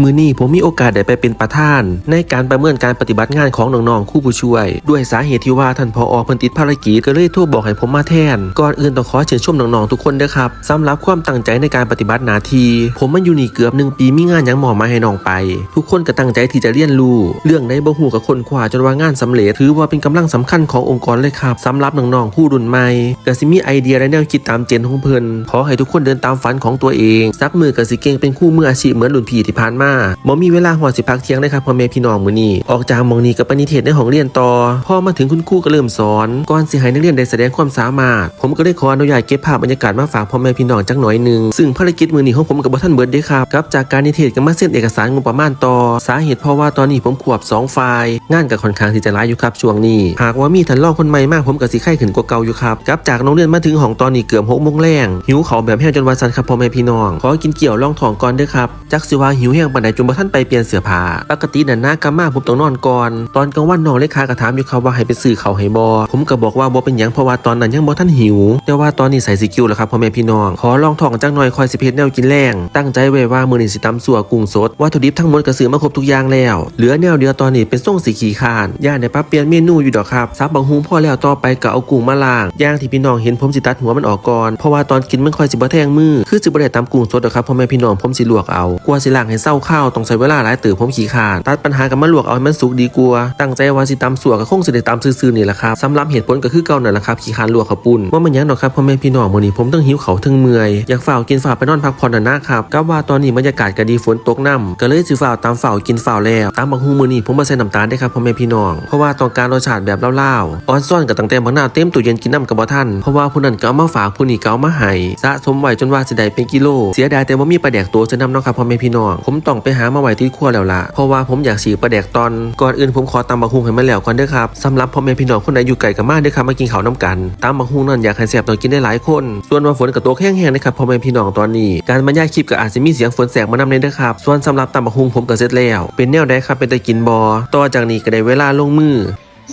มือนี้ผมมีโอกาสได้ไปเป็นประธาน ในการประเมินการปฏิบัติงานของน้องๆคู่ผู้ช่วย ด้วยสาเหตุที่ว่าท่านพออเพิ่นติดภารกิจก็เลยโทรบอกให้ผมมาแทน ก่อนอื่นต้องขอเชิญชมน้องๆทุกคนเด้อครับสำหรับความตั้งใจในการปฏิบัติหน้าที่ผมมาอยู่นี่เกือบหนึ่งปีมีงานยังหมอมาให้น้องไป ทุกคนก็ตั้งใจที่จะเรียนรู้เรื่องในบ่ฮู้กับคนขวาจนว่างานสำเร็จถือว่าเป็นกำลังสำคัญขององค์กรเลยครับสำหรับน้องๆผู้รุ่นใหม่ก็สิมีไอเดียและแนวคิดตามเจนของเพิ่นขอให้ทุกคนเดินตามฝันของตัวเองสักมือก็สิเก่งเป็นคู่มืออาชีพเหมือนรุ่นพี่ที่ผ่านมาบ่มีเวลาหัวสิพักเที่ยงเลยครับพ่อแม่พี่น้องมื้อนี้ออกจากมองนี้กับปณิเทศในห้องเรียนต่อพอมาถึงคุณครูก็เริ่มสอนก่อนสิให้นักเรียนได้แสดงความสามารถ ผมก็ได้ขออนุญาตเก็บภาพบรรยากาศมาฝากพ่อแม่พี่น้องจักหน่อยหนึงซึ่งภารกิจมื้อนี้ของผมกับบ่ทันเบิดเด้ครับกลับจากการนิเทศก็มาเซ็นเอกสารงบประมาณต่อสาเหตุเพราะว่าตอนนี้ผมขวบสองฝ่ายงานกับค่อนข้างที่จะร้ายอยู่ครับช่วงนี้ หากว่ามีทันลอกคนใหม่มากผมก็สิไข้ขึ้นกว่าเก่าอยู่ครับกลับจากโรงเรียนมาถึงห้องตอนนี้เกือบหกโมงแรงหิวเขาแบบแห้งจนวันสันครับพ่อแม่พี่น้องขอกินเกี่ยวล่องท้องก่อนเด้อครับจักสิว่าหิวแห้งปานใดจนบ่ทันไปเปลี่ยนเสื้อผ้าปกตินั่นนะกามาผมต้องนอนก่อน ตอนกลางวันน้องเลขาก็ถามอยู่ครับว่าให้ไปซื้อเขาให้บ่ผมก็บอกว่าบ่เป็นหยังเพราะว่าตอนนั้นยังบ่ทันหิว แต่ว่าตอนนี้ใส่สกิลแล้วครับพ่อแม่พี่น้องขอลองท้องจักหน่อยคอยสิเพชแนวกินแรงตั้งใจไว้ว่ามื้อนี้สิตำสัวกุ้งสดวัตถุดิบทั้งหมดก็ซื้อมาครบทุกอย่างแล้ว เหลือแนวเดียวตอนนี้เป็นส่งสีขีคานย่านได้ปรับเปลี่ยนเมนูอยู่ดอกครับซับบางฮุงพอแล้วต่อไปก็เอากุ้งมาล้างย่างที่พี่น้องเห็นผมสิตัดหัวมันออกก่อนเพราะว่าตอนกินมันค่อยสิบ่แทงมือคือสิบ่ได้ตำกุ้งสดดอกครับพ่อแม่พี่น้องผมสิลวกเอากลัวสิล้างให้เศร้าข้าวต้องใช้เวลาหลายเติบผมขี้คานตัดปัญหากับมาลวกเอาให้มันสุกดีกว่าตั้งใจว่าสิตำสัวก็คงสิได้ตำซื่อๆนี่แหละครับสำหรับเหตุผลก็คือเก่านั่นแหละครับขี้คานลวกข้าปุ้นว่ามันยังดอกครับพ่อแม่พี่น้องมื้อนี้ผมต้องหิวเขาทั้งเมื่อยอยากฝ่าวกินฝ่าไปนอนพักผ่อนน่ะนะครับก็ว่าตอนนี้บรรยากาศก็ดีฝนตกน้ำก็เลยสิฝ่าวตามฝ่าวกินฝ่าวแล้วตามบางฮูมือนี้ผมบ่ใส่น้ำตาลได้ครับพ่อแม่พี่น้องเพราะว่าต้องการรสชาติแบบเล่าๆออนซ่อนกับตั้งแต่บางหน้าเต็มตู้เย็นกินน้ำกับบ่ทันเพราะว่าผู้นั้นก็เอามาฝากผู้นี้ก็เอามาให้สะสมไว้จนว่าสิได้เป็นกิโล เสียดายแต่ว่ามีปลาแดกตัวจะนำเนาะครับพ่อแม่พี่น้องผมต้องไปหามาไว้ที่ครัวแล้วล่ะเพราะว่าผมอยากสีปลาแดกตอนก่อนอื่นผมขอตำบักฮุงให้มันแล้วก่อนเด้อครับสำหรับพ่อแม่พี่น้องคนใดอยู่ไกลกันมาเด้อครับมากินข้าวน้ำกันตำบักฮุงนั่นอยากให้แซ่บต้องกินได้หลายคน ส่วนว่าฝนกับตัวแห้งๆนะครับพ่อแม่พี่น้องตอนนี้ การบรรยายคลิปก็อาจจะมีเสียงฝนแสกมานำในเด้อครับส่วนสำหรับตำบักฮุงผมก็เสร็จแล้วเป็นแนวใดครับเป็นตะกินบอต่อจากนี้ก็ได้เวลาลงมือ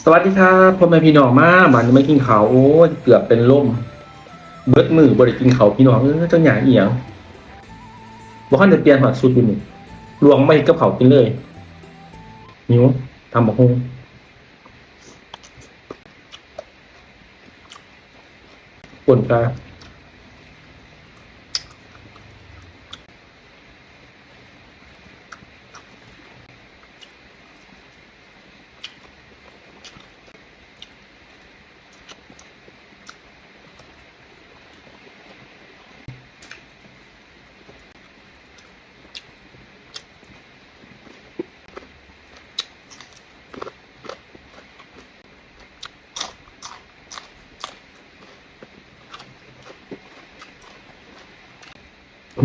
สวัสดีครับพ่อแม่พี่น้องมาบันไม่กินข้าวโอ้เกือบเป็นลมเบิดมือบ่ได้กินข้าวพี่น้องเออเจ้าหยาเอียงบ่คันจะเปลี่ยนหัดสุดอยู่นี่ลวงไม่กับเขากินเลยหิวทำบักฮงป่นปลา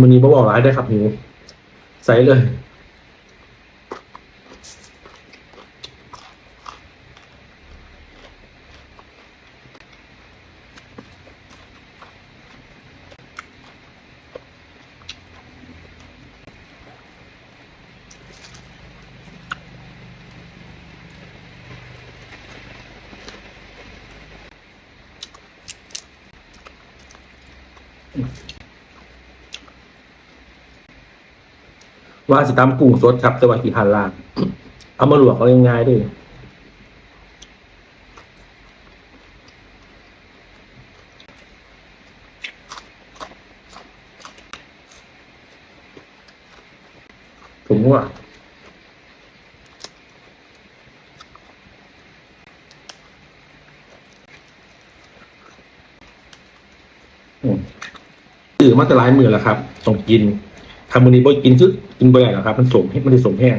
มันนี้บ่บอกร้ายได้ครับหิวใส่เลย ว่าสิตามกุ้งสดครับแต่ว่ากี่พันล้านเอามาหลวกเอาง่ายๆด้วยผมว่าอืมตื่นมาแต่หลายมือแล้วครับต้องกิน ทำมือนี้บ่กินคือกินบ่ได้หรอกครับ มันสมมันได้สมแห้ง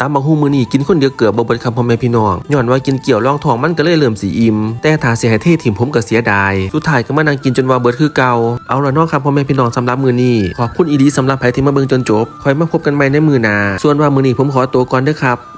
ตามบางฮูมือนี่กินคนเดียวเกือบบ่เบิดคำพ่อแม่พี่น้องย้อนว่ากินเกี่ยวร่องทองมันก็เลยเริ่มสีอิ่มแต่ถ้าเสียให้เทถิ่มผมก็เสียดายสุดท้ายก็มานั่งกินจนว่าเบิดคือเก่าเอาละเนาะครับพ่อแม่พี่น้องสำหรับมือนี่ขอบคุณอีดีสำหรับใครที่มาเบิ่งจนจบคอยมาพบกันใหม่ในมือหนาส่วนว่ามือนี่ผมขอตัวก่อนเด้อครับ